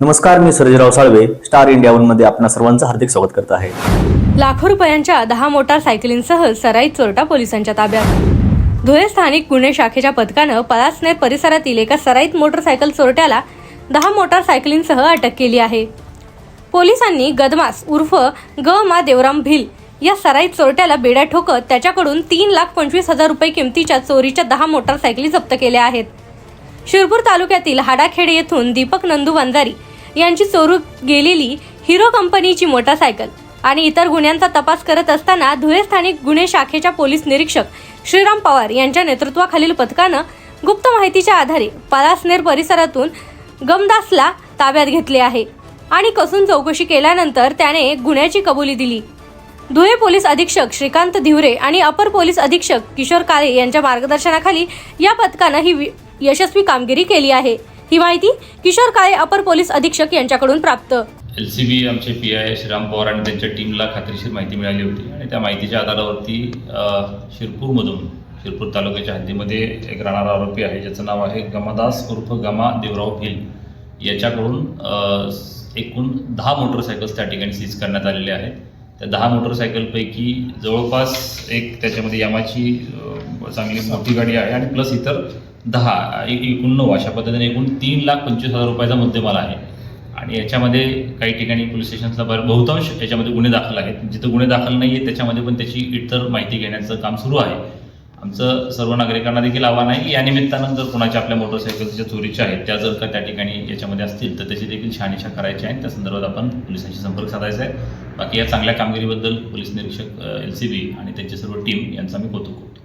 नमस्कार मी Sarjerao Salve star India वनमध्ये आपणा सर्वांचं हार्दिक स्वागत करत आहे. लाखो रुपयांच्या दहा मोटार सायकलींसह चोरटा पोलिसांच्या ताब्यात. धुळे स्थानिक गुन्हे शाखेच्या पथकानं पलासने परिसरातील एका सराईत मोटरसायकल चोरट्याला दहा मोटार सायकलींसह अटक केली आहे. पोलिसांनी गदमास उर्फ ग मा देवराम भिल या सराईत चोरट्याला बेड्या ठोकत त्याच्याकडून तीन लाख पंचवीस हजार रुपये किमतीच्या चोरीच्या दहा मोटारसायकली जप्त केल्या आहेत. शिरपूर तालुक्यातील हाडाखेडे येथून दीपक नंदू वंजारी यांची चोरू गेलेली हिरो कंपनीची मोटारसायकल आणि इतर गुन्ह्यांचा तपास करत असताना धुळे स्थानिक गुन्हे शाखेच्या पोलीस निरीक्षक श्रीराम पवार यांच्या नेतृत्वाखालील पथकानं गुप्त माहितीच्या आधारे पलासनेर परिसरातून गमदासला ताब्यात घेतले आहे आणि कसून चौकशी केल्यानंतर त्याने गुन्ह्याची कबुली दिली. धुळे पोलीस अधीक्षक श्रीकांत धिवरे आणि अपर पोलीस अधीक्षक किशोर काळे यांच्या मार्गदर्शनाखाली या पथकानं ही वि- यशस्वी कामगिरी केली आहे. ही माहिती किशोर काळे अपर पोलीस अधीक्षक यांच्याकडून प्राप्त. एल सी बी आमचे पी आय श्रीराम पवार आणि त्यांच्या टीमला खात्रीशीर माहिती मिळाली होती. आणि त्या माहितीच्या आधारावरती शिरपूरमधून शिरपूर तालुक्याच्या हद्दीमध्ये एक राहणारा आरोपी आहे ज्याचं नाव आहे गमादास उर्फ गमा देवराव भिल. याच्याकडून एकूण दहा मोटरसायकल्स त्या ठिकाणी सीज करण्यात आलेले आहेत. त्या दहा मोटरसायकलपैकी जवळपास एक त्याच्यामध्ये यामाची चांगली मोठी गाडी आहे आणि प्लस इतर दहा एक एकूण नऊ अशा पद्धतीने एकूण तीन लाख पंचवीस हजार रुपयाचा मुद्देमाल आहे. आणि याच्यामध्ये काही ठिकाणी पोलीस स्टेशनला बरं बहुतांश याच्यामध्ये गुन्हे दाखल आहेत. जिथं गुन्हे दाखल नाही आहेत त्याच्यामध्ये पण त्याची इतर माहिती घेण्याचं काम सुरू आहे. आमचं सर्व नागरिकांना देखील आव्हान आहे. की या निमित्तानं जर कोणाच्या आपल्या मोटरसायकलच्या चोरीच्या आहेत त्या जर का त्या ठिकाणी याच्यामध्ये असतील तर त्याची देखील शहानिशा करायची आहे त्या संदर्भात आपण पोलिसांशी संपर्क साधायचा आहे. बाकी या चांगल्या कामगिरीबद्दल पोलीस निरीक्षक एल सी बी आणि त्यांची सर्व टीम यांचा मी कौतुक करतो.